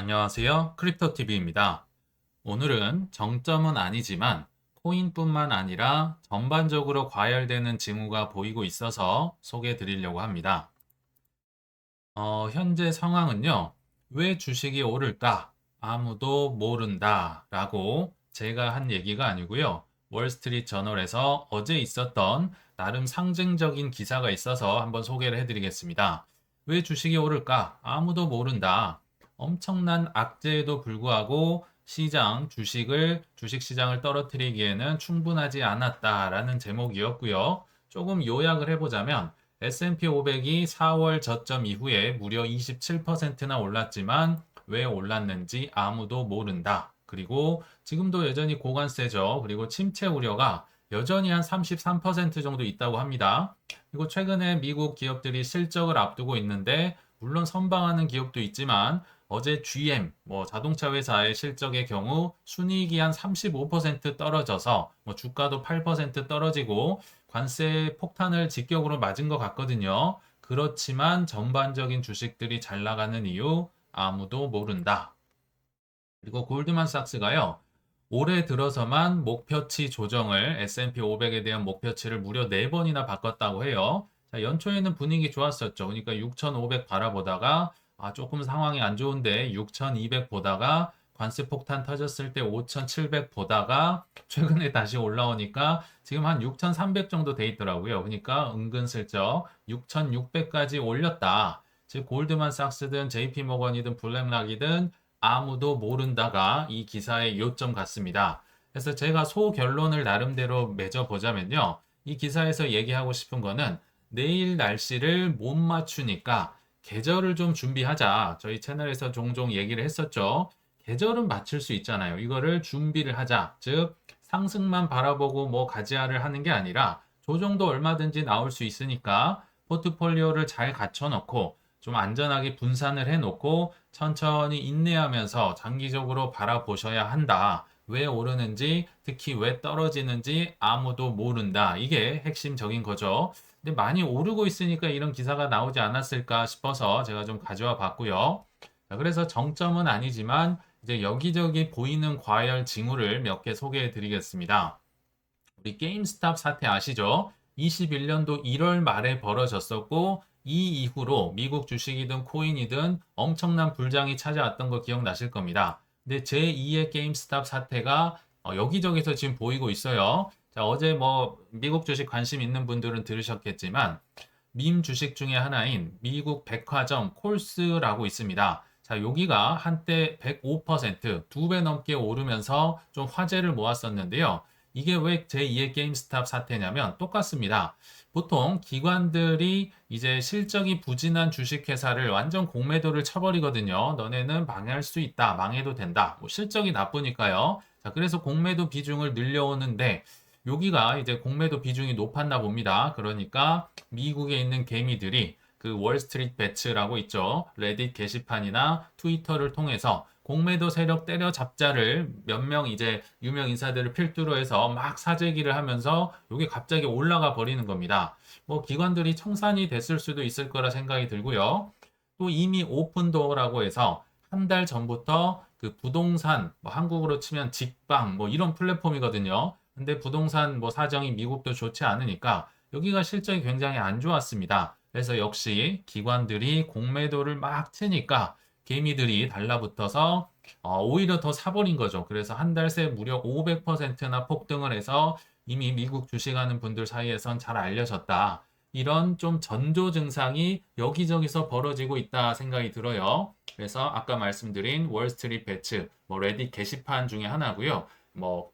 안녕하세요. 크립토TV입니다. 오늘은 정점은 아니지만 코인뿐만 아니라 전반적으로 과열되는 징후가 보이고 있어서 소개해 드리려고 합니다. 어, 현재 상황은요. 왜 주식이 오를까? 아무도 모른다 라고 제가 한 얘기가 아니고요. 월스트리트 저널에서 어제 있었던 나름 상징적인 기사가 있어서 한번 소개를 해드리겠습니다. 왜 주식이 오를까? 아무도 모른다. 엄청난 악재에도 불구하고 시장 주식을 주식 시장을 떨어뜨리기에는 충분하지 않았다라는 제목이었고요. 조금 요약을 해보자면 S&P 500이 4월 저점 이후에 무려 27%나 올랐지만 왜 올랐는지 아무도 모른다. 그리고 지금도 여전히 고관세죠. 그리고 침체 우려가 여전히 한 33% 정도 있다고 합니다. 그리고 최근에 미국 기업들이 실적을 앞두고 있는데 물론 선방하는 기업도 있지만 어제 GM 뭐 자동차 회사의 실적의 경우 순이익이 한 35% 떨어져서 뭐 주가도 8% 떨어지고 관세 폭탄을 직격으로 맞은 것 같거든요. 그렇지만 전반적인 주식들이 잘 나가는 이유 아무도 모른다. 그리고 골드만삭스가요. 올해 들어서만 목표치 조정을 S&P 500에 대한 목표치를 무려 4번이나 바꿨다고 해요. 자, 연초에는 분위기 좋았었죠. 그러니까 6,500 바라보다가 아, 조금 상황이 안 좋은데 6,200 보다가 관세 폭탄 터졌을 때 5,700 보다가 최근에 다시 올라오니까 지금 한 6,300 정도 돼 있더라고요. 그러니까 은근슬쩍 6,600까지 올렸다. 즉 골드만삭스든 JP모건이든 블랙락이든 아무도 모른다가 이 기사의 요점 같습니다. 그래서 제가 소결론을 나름대로 맺어보자면요. 이 기사에서 얘기하고 싶은 거는 내일 날씨를 못 맞추니까 계절을 좀 준비하자. 저희 채널에서 종종 얘기를 했었죠. 계절은 맞출 수 있잖아요. 이거를 준비를 하자. 즉, 상승만 바라보고 뭐 가지아를 하는 게 아니라 조정도 얼마든지 나올 수 있으니까 포트폴리오를 잘 갖춰놓고 좀 안전하게 분산을 해놓고 천천히 인내하면서 장기적으로 바라보셔야 한다. 왜 오르는지, 특히 왜 떨어지는지 아무도 모른다. 이게 핵심적인 거죠. 근데 많이 오르고 있으니까 이런 기사가 나오지 않았을까 싶어서 제가 좀 가져와 봤고요. 그래서 정점은 아니지만 이제 여기저기 보이는 과열 징후를 몇 개 소개해 드리겠습니다. 우리 게임스탑 사태 아시죠? 21년도 1월 말에 벌어졌었고 이 이후로 미국 주식이든 코인이든 엄청난 불장이 찾아왔던 거 기억나실 겁니다. 근데 제2의 게임스탑 사태가 어, 여기저기서 지금 보이고 있어요. 자, 어제 뭐 미국 주식 관심 있는 분들은 들으셨겠지만 밈 주식 중에 하나인 미국 백화점 콜스라고 있습니다. 자, 여기가 한때 105%, 두 배 넘게 오르면서 좀 화제를 모았었는데요. 이게 왜 제2의 게임스탑 사태냐면 똑같습니다. 보통 기관들이 이제 실적이 부진한 주식회사를 완전 공매도를 쳐버리거든요. 너네는 망할 수 있다. 망해도 된다. 뭐 실적이 나쁘니까요. 자, 그래서 공매도 비중을 늘려오는데 여기가 이제 공매도 비중이 높았나 봅니다. 그러니까 미국에 있는 개미들이 그 월스트리트 배츠라고 있죠. 레딧 게시판이나 트위터를 통해서 공매도 세력 때려잡자를 몇 명 이제 유명 인사들을 필두로 해서 막 사재기를 하면서 이게 갑자기 올라가 버리는 겁니다. 뭐 기관들이 청산이 됐을 수도 있을 거라 생각이 들고요. 또 이미 오픈도어라고 해서 한 달 전부터 그 부동산 뭐 한국으로 치면 직방 뭐 이런 플랫폼이거든요. 근데 부동산 뭐 사정이 미국도 좋지 않으니까 여기가 실적이 굉장히 안 좋았습니다. 그래서 역시 기관들이 공매도를 막 치니까 개미들이 달라붙어서 어, 오히려 더 사버린 거죠. 그래서 한 달 새 무려 500%나 폭등을 해서 이미 미국 주식하는 분들 사이에선 잘 알려졌다. 이런 좀 전조 증상이 여기저기서 벌어지고 있다 생각이 들어요. 그래서 아까 말씀드린 월스트리트 배츠, 뭐 레딧 게시판 중에 하나고요. 뭐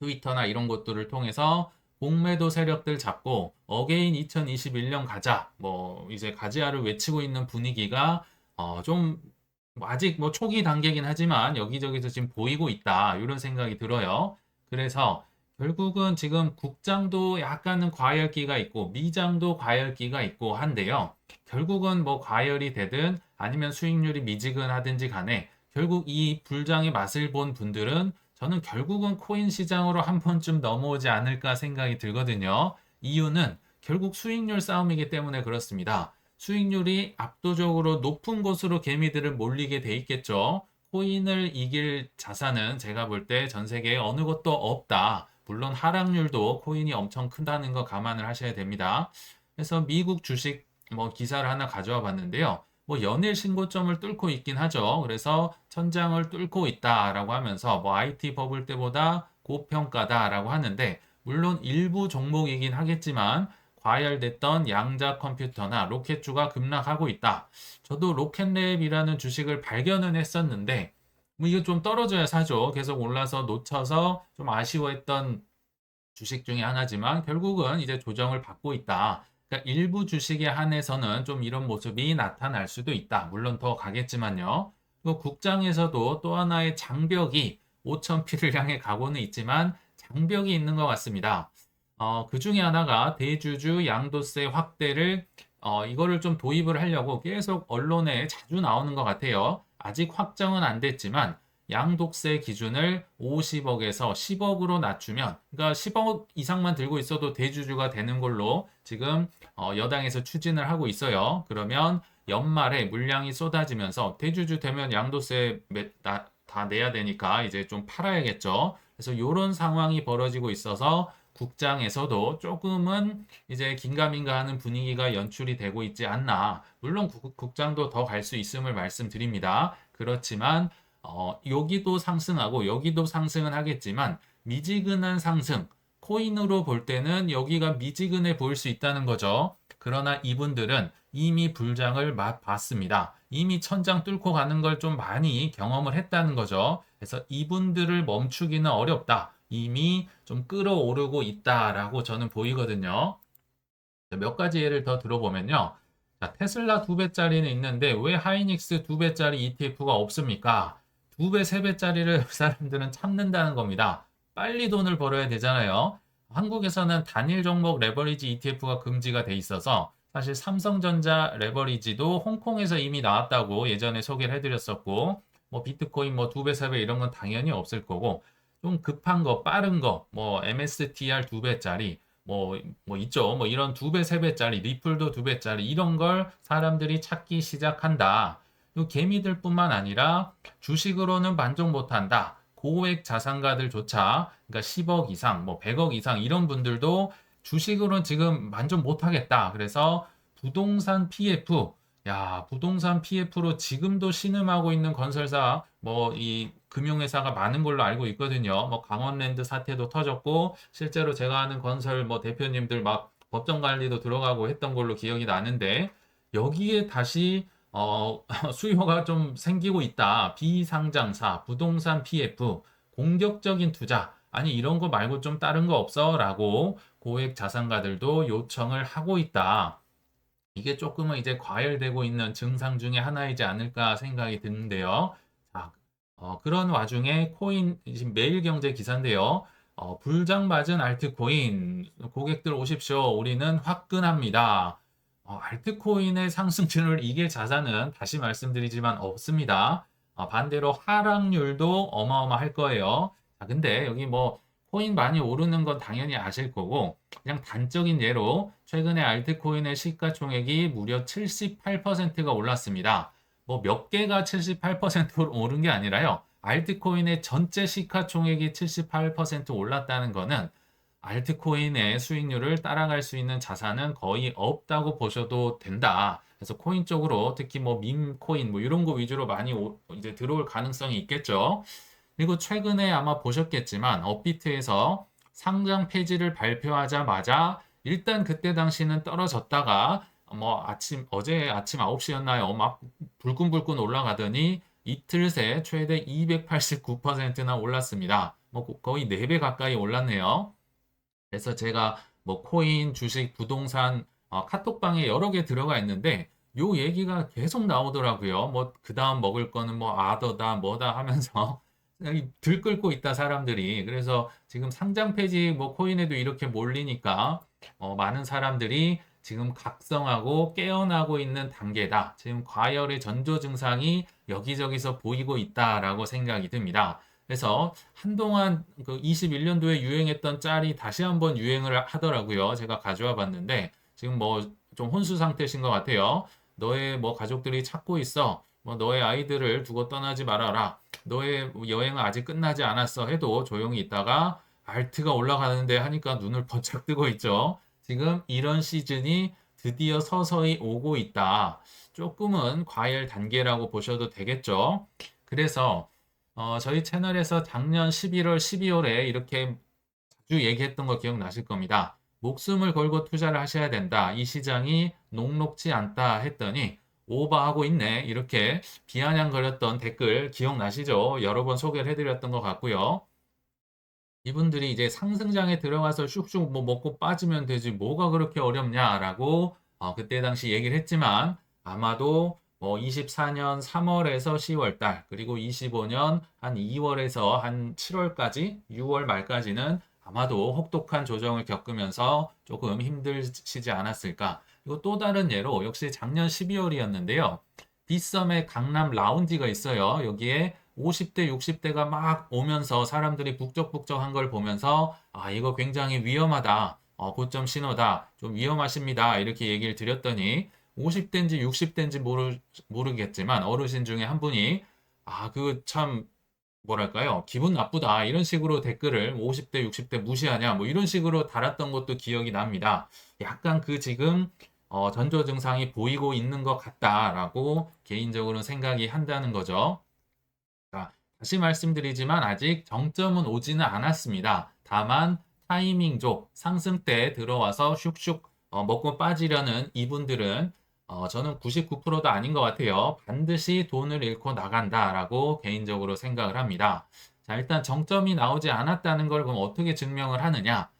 트위터나 이런 것들을 통해서 공매도 세력들 잡고 어게인 2021년 가자 뭐 이제 가지아를 외치고 있는 분위기가 어 좀 아직 뭐 초기 단계긴 하지만 여기저기서 지금 보이고 있다 이런 생각이 들어요. 그래서 결국은 지금 국장도 약간은 과열기가 있고 미장도 과열기가 있고 한데요. 결국은 뭐 과열이 되든 아니면 수익률이 미지근하든지 간에 결국 이 불장의 맛을 본 분들은 저는 결국은 코인 시장으로 한 번쯤 넘어오지 않을까 생각이 들거든요. 이유는 결국 수익률 싸움이기 때문에 그렇습니다. 수익률이 압도적으로 높은 곳으로 개미들을 몰리게 돼 있겠죠. 코인을 이길 자산은 제가 볼 때 전 세계에 어느 곳도 없다. 물론 하락률도 코인이 엄청 큰다는 거 감안을 하셔야 됩니다. 그래서 미국 주식 뭐 기사를 하나 가져와 봤는데요. 뭐 연일 신고점을 뚫고 있긴 하죠. 그래서 천장을 뚫고 있다라고 하면서 뭐 IT 버블 때보다 고평가다라고 하는데 물론 일부 종목이긴 하겠지만 과열됐던 양자 컴퓨터나 로켓주가 급락하고 있다. 저도 로켓랩이라는 주식을 발견은 했었는데 뭐 이거 좀 떨어져야 사죠. 계속 올라서 놓쳐서 좀 아쉬워했던 주식 중에 하나지만 결국은 이제 조정을 받고 있다. 그러니까 일부 주식에 한해서는 좀 이런 모습이 나타날 수도 있다. 물론 더 가겠지만요. 그 국장에서도 또 하나의 장벽이 5,000피를 향해 가고는 있지만 장벽이 있는 것 같습니다. 어, 그 중에 하나가 대주주 양도세 확대를 어, 이거를 좀 도입을 하려고 계속 언론에 자주 나오는 것 같아요. 아직 확정은 안 됐지만 양도세 기준을 50억에서 10억으로 낮추면 그러니까 10억 이상만 들고 있어도 대주주가 되는 걸로 지금 어, 여당에서 추진을 하고 있어요. 그러면 연말에 물량이 쏟아지면서 대주주 되면 양도세 다 내야 되니까 이제 좀 팔아야겠죠. 그래서 이런 상황이 벌어지고 있어서 국장에서도 조금은 이제 긴가민가 하는 분위기가 연출이 되고 있지 않나. 물론 국, 장도 더 갈 수 있음을 말씀드립니다. 그렇지만 어, 여기도 상승하고 여기도 상승은 하겠지만 미지근한 상승, 코인으로 볼 때는 여기가 미지근해 보일 수 있다는 거죠. 그러나 이분들은 이미 불장을 맛봤습니다. 이미 천장 뚫고 가는 걸 좀 많이 경험을 했다는 거죠. 그래서 이분들을 멈추기는 어렵다. 이미 좀 끌어오르고 있다라고 저는 보이거든요. 몇 가지 예를 더 들어보면요. 자, 테슬라 두 배짜리는 있는데 왜 하이닉스 두 배짜리 ETF가 없습니까? 두 배, 세 배짜리를 사람들은 참는다는 겁니다. 빨리 돈을 벌어야 되잖아요. 한국에서는 단일 종목 레버리지 ETF가 금지가 돼 있어서 사실 삼성전자 레버리지도 홍콩에서 이미 나왔다고 예전에 소개를 해드렸었고 뭐 비트코인 뭐 두 배, 세 배 이런 건 당연히 없을 거고 좀 급한 거, 빠른 거, 뭐 MSTR 두 배짜리, 뭐, 뭐 있죠. 뭐 이런 두 배, 세 배짜리, 리플도 두 배짜리 이런 걸 사람들이 찾기 시작한다. 이 개미들 뿐만 아니라 주식으로는 만족 못 한다. 고액 자산가들조차 그러니까 10억 이상, 뭐 100억 이상 이런 분들도 주식으로는 지금 만족 못 하겠다. 그래서 부동산 PF, 야 부동산 PF로 지금도 신음하고 있는 건설사 뭐 이 금융회사가 많은 걸로 알고 있거든요. 뭐 강원랜드 사태도 터졌고 실제로 제가 아는 건설 뭐 대표님들 막 법정 관리도 들어가고 했던 걸로 기억이 나는데 여기에 다시 어, 수요가 좀 생기고 있다. 비상장사, 부동산 PF, 공격적인 투자. 아니 이런 거 말고 좀 다른 거 없어? 라고 고액 자산가들도 요청을 하고 있다. 이게 조금은 이제 과열되고 있는 증상 중에 하나이지 않을까 생각이 드는데요. 어, 그런 와중에 코인 지금 매일경제 기사인데요. 어, 불장 맞은 알트코인 고객들 오십시오. 우리는 화끈합니다. 어, 알트코인의 상승률을 이길 자산은 다시 말씀드리지만 없습니다. 어, 반대로 하락률도 어마어마할 거예요. 자, 근데 여기 뭐 코인 많이 오르는 건 당연히 아실 거고 그냥 단적인 예로 최근에 알트코인의 시가총액이 무려 78%가 올랐습니다. 뭐 몇 개가 78%로 오른 게 아니라요. 알트코인의 전체 시가총액이 78% 올랐다는 거는 알트코인의 수익률을 따라갈 수 있는 자산은 거의 없다고 보셔도 된다. 그래서 코인 쪽으로 특히 뭐 밈코인 뭐 이런 거 위주로 많이 오, 이제 들어올 가능성이 있겠죠. 그리고 최근에 아마 보셨겠지만 업비트에서 상장 폐지를 발표하자마자 일단 그때 당시는 떨어졌다가 뭐 아침 어제 아침 9시였나요? 막 불끈불끈 올라가더니 이틀 새 최대 289%나 올랐습니다. 뭐 거의 4배 가까이 올랐네요. 그래서 제가 뭐 코인, 주식, 부동산 어, 카톡방에 여러 개 들어가 있는데 요 얘기가 계속 나오더라고요. 뭐 그다음 먹을 거는 뭐 아더다 뭐다 하면서 들끓고 있다 사람들이. 그래서 지금 상장 폐지 뭐 코인에도 이렇게 몰리니까 어, 많은 사람들이 지금 각성하고 깨어나고 있는 단계다. 지금 과열의 전조 증상이 여기저기서 보이고 있다라고 생각이 듭니다. 그래서 한동안 그 21년도에 유행했던 짤이 다시 한번 유행을 하더라고요. 제가 가져와 봤는데 지금 뭐 좀 혼수 상태신 것 같아요. 너의 뭐 가족들이 찾고 있어. 뭐 너의 아이들을 두고 떠나지 말아라. 너의 여행은 아직 끝나지 않았어 해도 조용히 있다가 알트가 올라가는데 하니까 눈을 번쩍 뜨고 있죠. 지금 이런 시즌이 드디어 서서히 오고 있다. 조금은 과열 단계라고 보셔도 되겠죠. 그래서 어, 저희 채널에서 작년 11월, 12월에 이렇게 자주 얘기했던 거 기억나실 겁니다. 목숨을 걸고 투자를 하셔야 된다. 이 시장이 녹록지 않다 했더니 오버하고 있네. 이렇게 비아냥거렸던 댓글 기억나시죠? 여러 번 소개를 해드렸던 것 같고요. 이분들이 이제 상승장에 들어가서 슉슉 뭐 먹고 빠지면 되지 뭐가 그렇게 어렵냐라고 어, 그때 당시 얘기를 했지만 아마도 뭐 24년 3월에서 10월 달 그리고 25년 한 2월에서 한 7월까지 6월 말까지는 아마도 혹독한 조정을 겪으면서 조금 힘드시지 않았을까. 그리고 또 다른 예로 역시 작년 12월이었는데요. 빗썸의 강남 라운지가 있어요. 여기에 50대, 60대가 막 오면서 사람들이 북적북적한 걸 보면서 아, 이거 굉장히 위험하다. 어, 고점 신호다. 좀 위험하십니다. 이렇게 얘기를 드렸더니 50대인지 60대인지 모르, 모르겠지만 어르신 중에 한 분이 아, 그 참 뭐랄까요? 기분 나쁘다. 이런 식으로 댓글을 50대, 60대 무시하냐. 뭐 이런 식으로 달았던 것도 기억이 납니다. 약간 그 지금 어, 전조 증상이 보이고 있는 것 같다라고 개인적으로 생각이 한다는 거죠. 자, 다시 말씀드리지만 아직 정점은 오지는 않았습니다. 다만 타이밍족 상승때 들어와서 슉슉 어, 먹고 빠지려는 이분들은 어, 저는 99%도 아닌 것 같아요. 반드시 돈을 잃고 나간다라고 개인적으로 생각을 합니다. 자, 일단 정점이 나오지 않았다는 걸 그럼 어떻게 증명을 하느냐?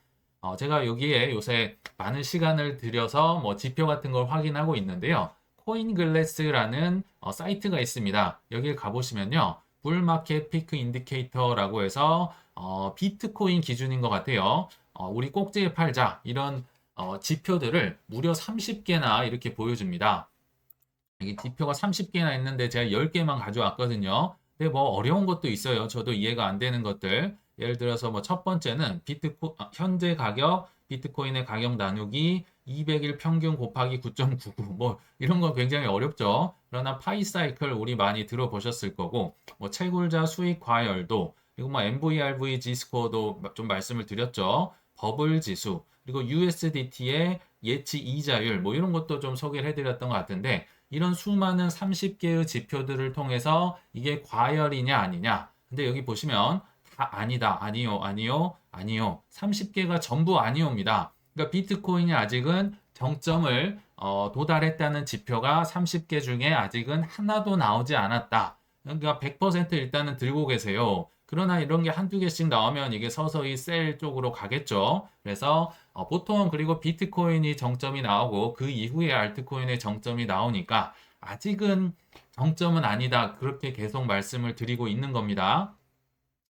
어, 제가 여기에 요새 많은 시간을 들여서 뭐 지표 같은 걸 확인하고 있는데요. 코인글래스라는 어, 사이트가 있습니다. 여기를 가보시면요. 불마켓 피크 인디케이터라고 해서 어, 비트코인 기준인 것 같아요. 어, 우리 꼭지에 팔자 이런 어, 지표들을 무려 30개나 이렇게 보여줍니다. 이게 지표가 30개나 있는데 제가 10개만 가져왔거든요. 근데 뭐 어려운 것도 있어요. 저도 이해가 안 되는 것들. 예를 들어서 뭐 첫 번째는 비트코 아, 현재 가격 비트코인의 가격 나누기 200일 평균 곱하기 9.99 뭐 이런 거 굉장히 어렵죠. 그러나 파이 사이클 우리 많이 들어보셨을 거고 뭐 채굴자 수익 과열도 그리고 뭐 MVRV G스코어도 좀 말씀을 드렸죠. 버블 지수 그리고 USDT의 예치 이자율 뭐 이런 것도 좀 소개를 해드렸던 것 같은데 이런 수많은 30개의 지표들을 통해서 이게 과열이냐 아니냐 근데 여기 보시면 다 아니다 아니요 아니요 아니요 30개가 전부 아니옵니다 그러니까 비트코인이 아직은 정점을 어, 도달했다는 지표가 30개 중에 아직은 하나도 나오지 않았다 그러니까 100% 일단은 들고 계세요 그러나 이런 게 한두 개씩 나오면 이게 서서히 셀 쪽으로 가겠죠. 그래서 어, 보통 그리고 비트코인이 정점이 나오고 그 이후에 알트코인의 정점이 나오니까 아직은 정점은 아니다. 그렇게 계속 말씀을 드리고 있는 겁니다.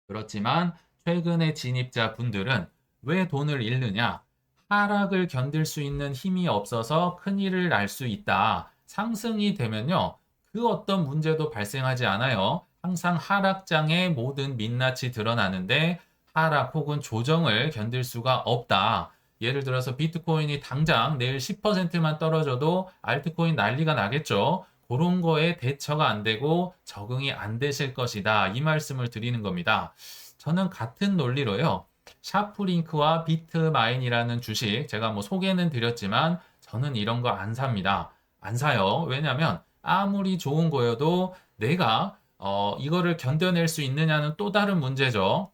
그렇지만 최근의 진입자 분들은 왜 돈을 잃느냐? 하락을 견딜 수 있는 힘이 없어서 큰일을 날 수 있다. 상승이 되면요. 그 어떤 문제도 발생하지 않아요. 항상 하락장의 모든 민낯이 드러나는데 하락 혹은 조정을 견딜 수가 없다. 예를 들어서 비트코인이 당장 내일 10%만 떨어져도 알트코인 난리가 나겠죠. 그런 거에 대처가 안 되고 적응이 안 되실 것이다. 이 말씀을 드리는 겁니다. 저는 같은 논리로요. 샤프링크와 비트마인이라는 주식 제가 뭐 소개는 드렸지만 저는 이런 거 안 삽니다. 안 사요. 왜냐면 아무리 좋은 거여도 내가 어, 이거를 견뎌낼 수 있느냐는 또 다른 문제죠.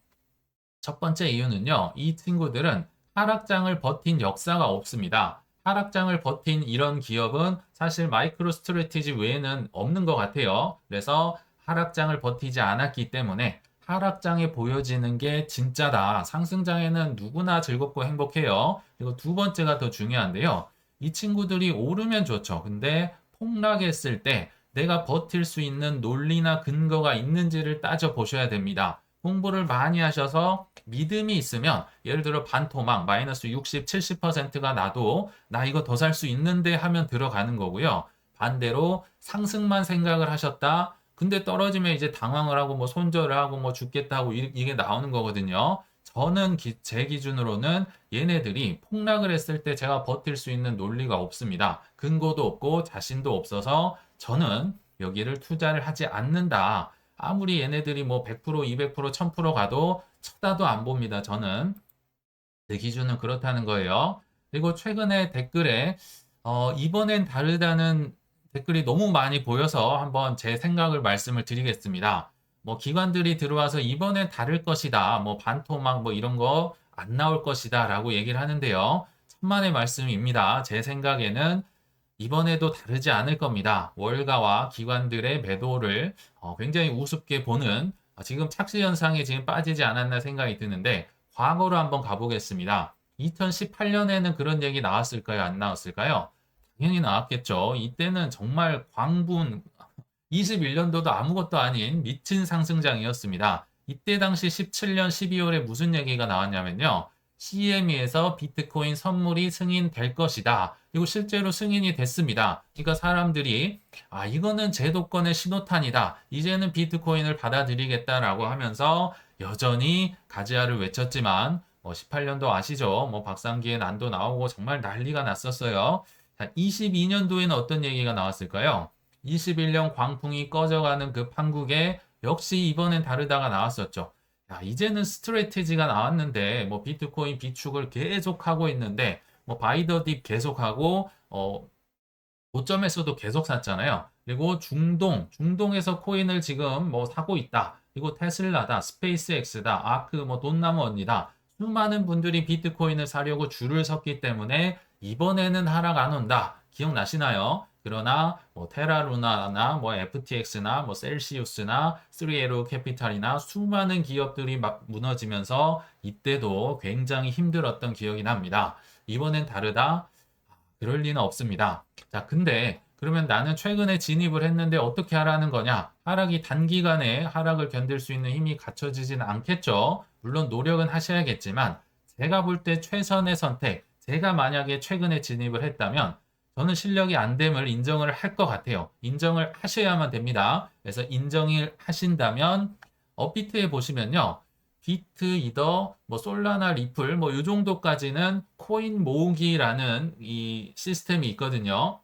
첫 번째 이유는요. 이 친구들은 하락장을 버틴 역사가 없습니다. 하락장을 버틴 이런 기업은 사실 마이크로 스트레티지 외에는 없는 것 같아요. 그래서 하락장을 버티지 않았기 때문에 하락장에 보여지는 게 진짜다. 상승장에는 누구나 즐겁고 행복해요. 그리고 두 번째가 더 중요한데요. 이 친구들이 오르면 좋죠. 근데 폭락했을 때 내가 버틸 수 있는 논리나 근거가 있는지를 따져 보셔야 됩니다. 공부를 많이 하셔서 믿음이 있으면 예를 들어 반토막 마이너스 60, 70%가 나도 나 이거 더 살 수 있는데 하면 들어가는 거고요. 반대로 상승만 생각을 하셨다. 근데 떨어지면 이제 당황을 하고 뭐 손절을 하고 뭐 죽겠다 고 이게 나오는 거거든요. 저는 기- 제 기준으로는 얘네들이 폭락을 했을 때 제가 버틸 수 있는 논리가 없습니다. 근거도 없고 자신도 없어서 저는 여기를 투자를 하지 않는다. 아무리 얘네들이 뭐 100%, 200%, 1000% 가도 쳐다도 안 봅니다. 저는 제 기준은 그렇다는 거예요. 그리고 최근에 댓글에 어, 이번엔 다르다는 댓글이 너무 많이 보여서 한번 제 생각을 말씀을 드리겠습니다. 뭐 기관들이 들어와서 이번엔 다를 것이다. 뭐 반토막 뭐 이런 거 안 나올 것이다 라고 얘기를 하는데요. 천만의 말씀입니다. 제 생각에는 이번에도 다르지 않을 겁니다. 월가와 기관들의 매도를 어, 굉장히 우습게 보는 어, 지금 착시 현상에 지금 빠지지 않았나 생각이 드는데 과거로 한번 가보겠습니다. 2018년에는 그런 얘기 나왔을까요? 안 나왔을까요? 당연히 나왔겠죠. 이때는 정말 광분 21년도도 아무것도 아닌 미친 상승장이었습니다. 이때 당시 17년 12월에 무슨 얘기가 나왔냐면요. CME에서 비트코인 선물이 승인될 것이다. 그리고 실제로 승인이 됐습니다. 그러니까 사람들이 아 이거는 제도권의 신호탄이다. 이제는 비트코인을 받아들이겠다라고 하면서 여전히 가지아를 외쳤지만 뭐 18년도 아시죠? 뭐 박상기의 난도 나오고 정말 난리가 났었어요. 자, 22년도에는 어떤 얘기가 나왔을까요? 21년 광풍이 꺼져가는 그 판국에 역시 이번엔 다르다가 나왔었죠. 야, 이제는 스트레티지가 나왔는데 뭐 비트코인 비축을 계속 하고 있는데 뭐 바이더딥 계속하고 어 고점에서도 계속 샀잖아요. 그리고 중동, 중동에서 코인을 지금 뭐 사고 있다. 그리고 테슬라다, 스페이스X다, 아크, 뭐 돈나무 언니다. 수많은 분들이 비트코인을 사려고 줄을 섰기 때문에 이번에는 하락 안 온다. 기억나시나요? 그러나 뭐 테라루나나 뭐 FTX나 뭐 셀시우스나 3에로 캐피탈이나 수많은 기업들이 막 무너지면서 이때도 굉장히 힘들었던 기억이 납니다. 이번엔 다르다? 그럴 리는 없습니다. 자, 근데 그러면 나는 최근에 진입을 했는데 어떻게 하라는 거냐? 하락이 단기간에 하락을 견딜 수 있는 힘이 갖춰지진 않겠죠. 물론 노력은 하셔야겠지만 제가 볼 때 최선의 선택, 제가 만약에 최근에 진입을 했다면 저는 실력이 안 됨을 인정을 할 것 같아요. 인정을 하셔야만 됩니다. 그래서 인정을 하신다면 업비트에 보시면요. 비트, 이더, 뭐 솔라나, 리플 뭐 이 정도까지는 코인 모으기라는 이 시스템이 있거든요.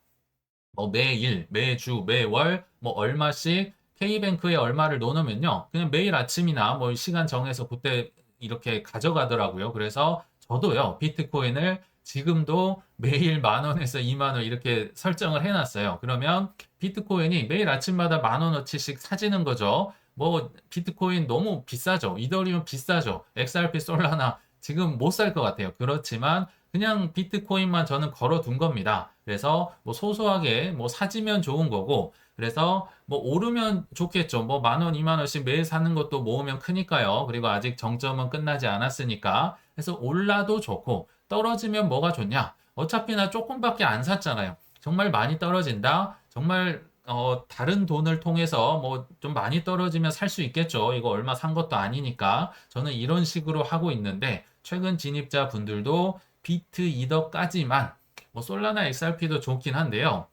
뭐 매일, 매주, 매월 뭐 얼마씩 K뱅크에 얼마를 넣어놓으면요. 그냥 매일 아침이나 뭐 시간 정해서 그때 이렇게 가져가더라고요. 그래서 저도요. 비트코인을 지금도 매일 만 원에서 2만 원 이렇게 설정을 해놨어요. 그러면 비트코인이 매일 아침마다 만 원어치씩 사지는 거죠. 뭐 비트코인 너무 비싸죠. 이더리움 비싸죠. XRP 솔라나 지금 못 살 것 같아요. 그렇지만 그냥 비트코인만 저는 걸어둔 겁니다. 그래서 뭐 소소하게 뭐 사지면 좋은 거고 그래서 뭐 오르면 좋겠죠. 뭐 만 원, 이만 원씩 매일 사는 것도 모으면 크니까요. 그리고 아직 정점은 끝나지 않았으니까. 그래서 올라도 좋고 떨어지면 뭐가 좋냐? 어차피 나 조금밖에 안 샀잖아요. 정말 많이 떨어진다. 정말 어, 다른 돈을 통해서 뭐 좀 많이 떨어지면 살 수 있겠죠. 이거 얼마 산 것도 아니니까. 저는 이런 식으로 하고 있는데 최근 진입자 분들도 비트 이더까지만 뭐 솔라나 XRP도 좋긴 한데요.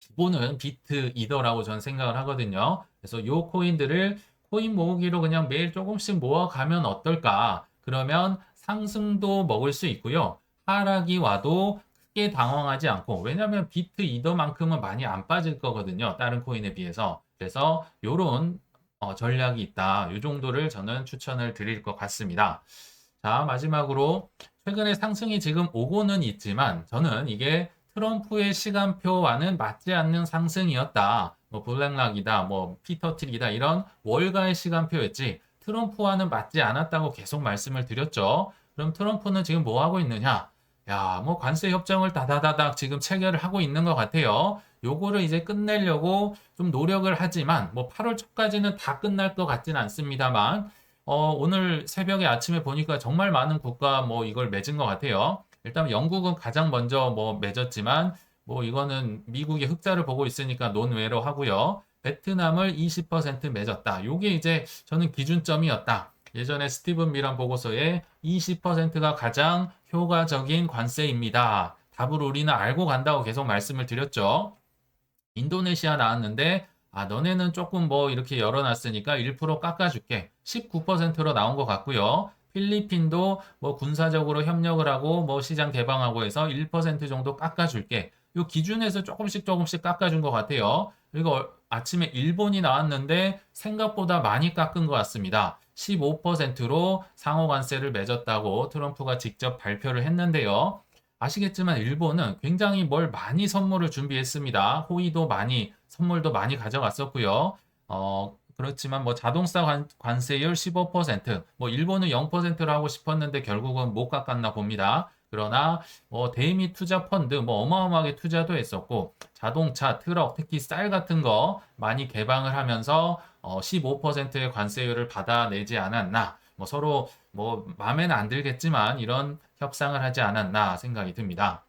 기본은 비트 이더라고 저는 생각을 하거든요. 그래서 요 코인들을 코인 모으기로 그냥 매일 조금씩 모아가면 어떨까? 그러면 상승도 먹을 수 있고요. 하락이 와도 크게 당황하지 않고 왜냐하면 비트 이더만큼은 많이 안 빠질 거거든요. 다른 코인에 비해서. 그래서 요런 어, 전략이 있다. 요 정도를 저는 추천을 드릴 것 같습니다. 자, 마지막으로 최근에 상승이 지금 오고는 있지만 저는 이게 트럼프의 시간표와는 맞지 않는 상승이었다. 뭐 블랙락이다, 뭐 피터틸이다 이런 월가의 시간표였지 트럼프와는 맞지 않았다고 계속 말씀을 드렸죠. 그럼 트럼프는 지금 뭐 하고 있느냐? 야, 뭐 관세 협정을 다다다닥 지금 체결을 하고 있는 것 같아요. 요거를 이제 끝내려고 좀 노력을 하지만 뭐 8월 초까지는 다 끝날 것 같지는 않습니다만 어, 오늘 새벽에 아침에 보니까 정말 많은 국가 뭐 이걸 맺은 것 같아요. 일단 영국은 가장 먼저 뭐 맺었지만 뭐 이거는 미국이 흑자를 보고 있으니까 논외로 하고요. 베트남을 20% 맺었다. 요게 이제 저는 기준점이었다. 예전에 스티븐 미란 보고서에 20%가 가장 효과적인 관세입니다. 답을 우리는 알고 간다고 계속 말씀을 드렸죠. 인도네시아 나왔는데 아 너네는 조금 뭐 이렇게 열어놨으니까 1% 깎아줄게. 19%로 나온 것 같고요. 필리핀도 뭐 군사적으로 협력을 하고 뭐 시장 개방하고 해서 1% 정도 깎아줄게. 요 기준에서 조금씩 조금씩 깎아준 것 같아요. 그리고 어- 아침에 일본이 나왔는데 생각보다 많이 깎은 것 같습니다. 15%로 상호 관세를 맺었다고 트럼프가 직접 발표를 했는데요. 아시겠지만 일본은 굉장히 뭘 많이 선물을 준비했습니다. 호의도 많이, 선물도 많이 가져갔었고요. 어, 그렇지만 뭐 자동차 관, 관세율 15%, 뭐 일본은 0%로 하고 싶었는데 결국은 못 깎았나 봅니다. 그러나 뭐 대미 투자 펀드 뭐 어마어마하게 투자도 했었고 자동차, 트럭, 특히 쌀 같은 거 많이 개방을 하면서 어, 15%의 관세율을 받아내지 않았나. 뭐 서로 뭐 마음에는 안 들겠지만 이런 협상을 하지 않았나 생각이 듭니다.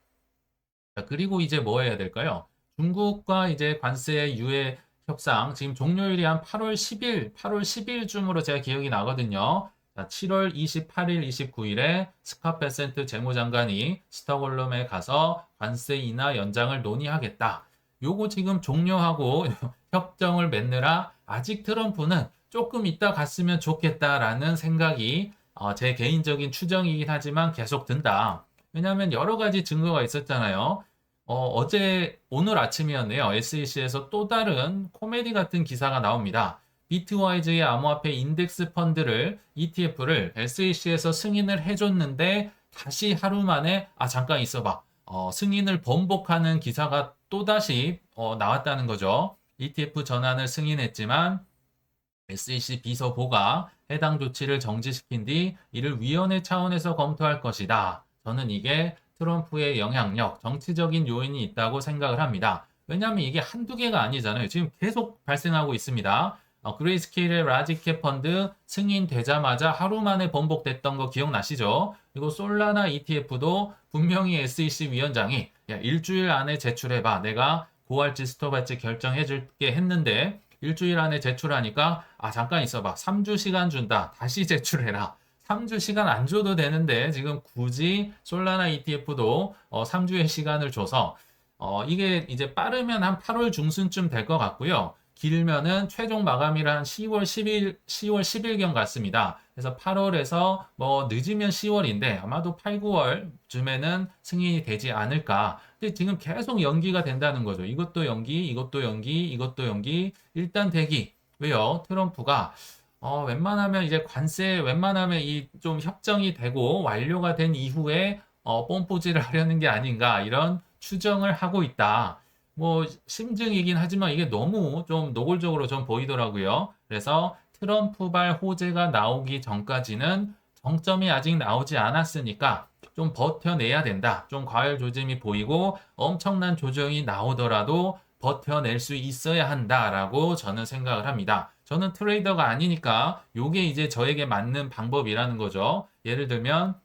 자, 그리고 이제 뭐 해야 될까요? 중국과 이제 관세 유예 협상 지금 종료일이 한 8월 10일, 8월 10일쯤으로 제가 기억이 나거든요. 자, 7월 28일, 29일에 스카 베센트 재무장관이 스톡홀름에 가서 관세 인하 연장을 논의하겠다. 요거 지금 종료하고 협정을 맺느라 아직 트럼프는 조금 이따 갔으면 좋겠다라는 생각이 어, 제 개인적인 추정이긴 하지만 계속 든다. 왜냐하면 여러 가지 증거가 있었잖아요. 어, 제 오늘 아침이었네요. SEC에서 또 다른 코미디 같은 기사가 나옵니다. 비트와이즈의 암호화폐 인덱스 펀드를 ETF를 SEC에서 승인을 해줬는데 다시 하루 만에 아 잠깐 있어봐 어, 승인을 번복하는 기사가 또 다시 어, 나왔다는 거죠. ETF 전환을 승인했지만 SEC 비서보가 해당 조치를 정지시킨 뒤 이를 위원회 차원에서 검토할 것이다. 저는 이게 트럼프의 영향력, 정치적인 요인이 있다고 생각을 합니다. 왜냐하면 이게 한두 개가 아니잖아요. 지금 계속 발생하고 있습니다. 어, 그레이스케일의 라지캡 펀드 승인되자마자 하루 만에 번복됐던 거 기억나시죠? 그리고 솔라나 ETF도 분명히 SEC 위원장이 야, 일주일 안에 제출해봐. 내가 고할지 스톱할지 결정해줄게 했는데 일주일 안에 제출하니까 아 잠깐 있어봐. 3주 시간 준다. 다시 제출해라. 3주 시간 안 줘도 되는데 지금 굳이 솔라나 ETF도 어, 3주의 시간을 줘서 어, 이게 이제 빠르면 한 8월 중순쯤 될 것 같고요. 길면은 최종 한 10월 10일, 10월 10일경 같습니다. 그래서 8월에서 뭐 늦으면 10월인데 아마도 8, 9월 쯤에는 승인이 되지 않을까. 근데 지금 계속 연기가 된다는 거죠. 이것도 연기, 이것도 연기, 이것도 연기. 일단 대기. 왜요? 트럼프가 어, 웬만하면 이제 관세, 웬만하면 이 좀 협정이 되고 완료가 된 이후에 어, 뽐뿌질을 하려는 게 아닌가 이런 추정을 하고 있다. 뭐 심증이긴 하지만 이게 너무 좀 노골적으로 좀 보이더라고요. 그래서 트럼프발 호재가 나오기 전까지는 정점이 아직 나오지 않았으니까 좀 버텨내야 된다. 좀 과열 조짐이 보이고 엄청난 조정이 나오더라도 버텨낼 수 있어야 한다라고 저는 생각을 합니다. 저는 트레이더가 아니니까 요게 이제 저에게 맞는 방법이라는 거죠. 예를 들면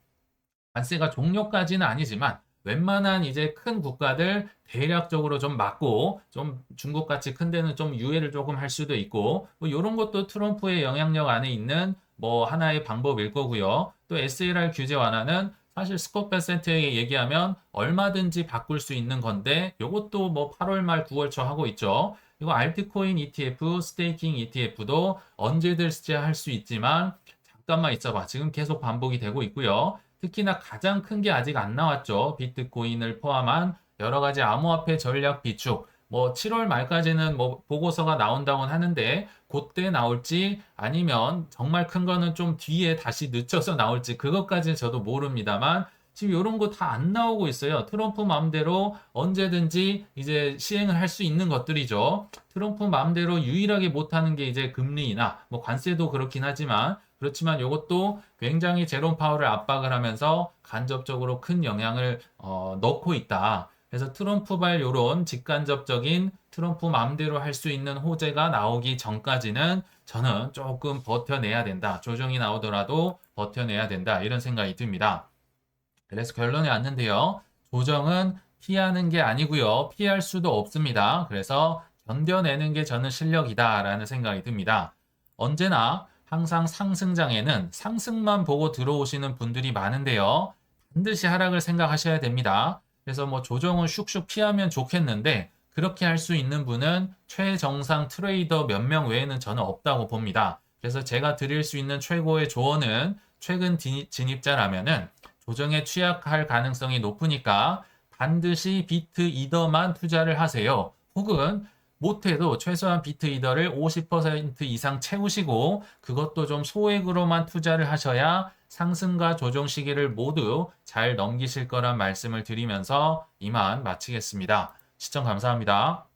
관세가 종료까지는 아니지만 웬만한 이제 큰 국가들 대략적으로 좀 막고 좀 중국 같이 큰 데는 좀 유예를 조금 할 수도 있고 뭐 이런 것도 트럼프의 영향력 안에 있는 뭐 하나의 방법일 거고요. 또 SLR 규제 완화는 사실 스콧 베센트에 얘기하면 얼마든지 바꿀 수 있는 건데 이것도 뭐 8월 말 9월 초 하고 있죠. 그리고 알트코인 ETF, 스테이킹 ETF도 언제든지 할수 있지만 잠깐만 있어봐. 지금 계속 반복이 되고 있고요. 특히나 가장 큰 게 아직 안 나왔죠. 비트코인을 포함한 여러 가지 암호화폐 전략 비축. 뭐 7월 말까지는 뭐 보고서가 나온다고 하는데 그때 나올지 아니면 정말 큰 거는 좀 뒤에 다시 늦춰서 나올지 그것까지는 저도 모릅니다만 지금 이런 거 다 안 나오고 있어요. 트럼프 마음대로 언제든지 이제 시행을 할 수 있는 것들이죠. 트럼프 마음대로 유일하게 못하는 게 이제 금리나 뭐 관세도 그렇긴 하지만 그렇지만 이것도 굉장히 제롬 파월을 압박을 하면서 간접적으로 큰 영향을 어, 넣고 있다. 그래서 트럼프발 요런 직간접적인 트럼프 마음대로 할 수 있는 호재가 나오기 전까지는 저는 조금 버텨내야 된다. 조정이 나오더라도 버텨내야 된다. 이런 생각이 듭니다. 그래서 결론에 왔는데요. 조정은 피하는 게 아니고요. 피할 수도 없습니다. 그래서 견뎌내는 게 저는 실력이다라는 생각이 듭니다. 언제나 항상 상승장에는 상승만 보고 들어오시는 분들이 많은데요. 반드시 하락을 생각하셔야 됩니다. 그래서 뭐 조정을 슉슉 피하면 좋겠는데 그렇게 할 수 있는 분은 최정상 트레이더 몇 명 외에는 저는 없다고 봅니다. 그래서 제가 드릴 수 있는 최고의 조언은 최근 디- 진입자라면은 조정에 취약할 가능성이 높으니까 반드시 비트 이더만 투자를 하세요. 혹은 못해도 최소한 비트 이더를 50% 이상 채우시고 그것도 좀 소액으로만 투자를 하셔야 상승과 조정 시기를 모두 잘 넘기실 거란 말씀을 드리면서 이만 마치겠습니다. 시청 감사합니다.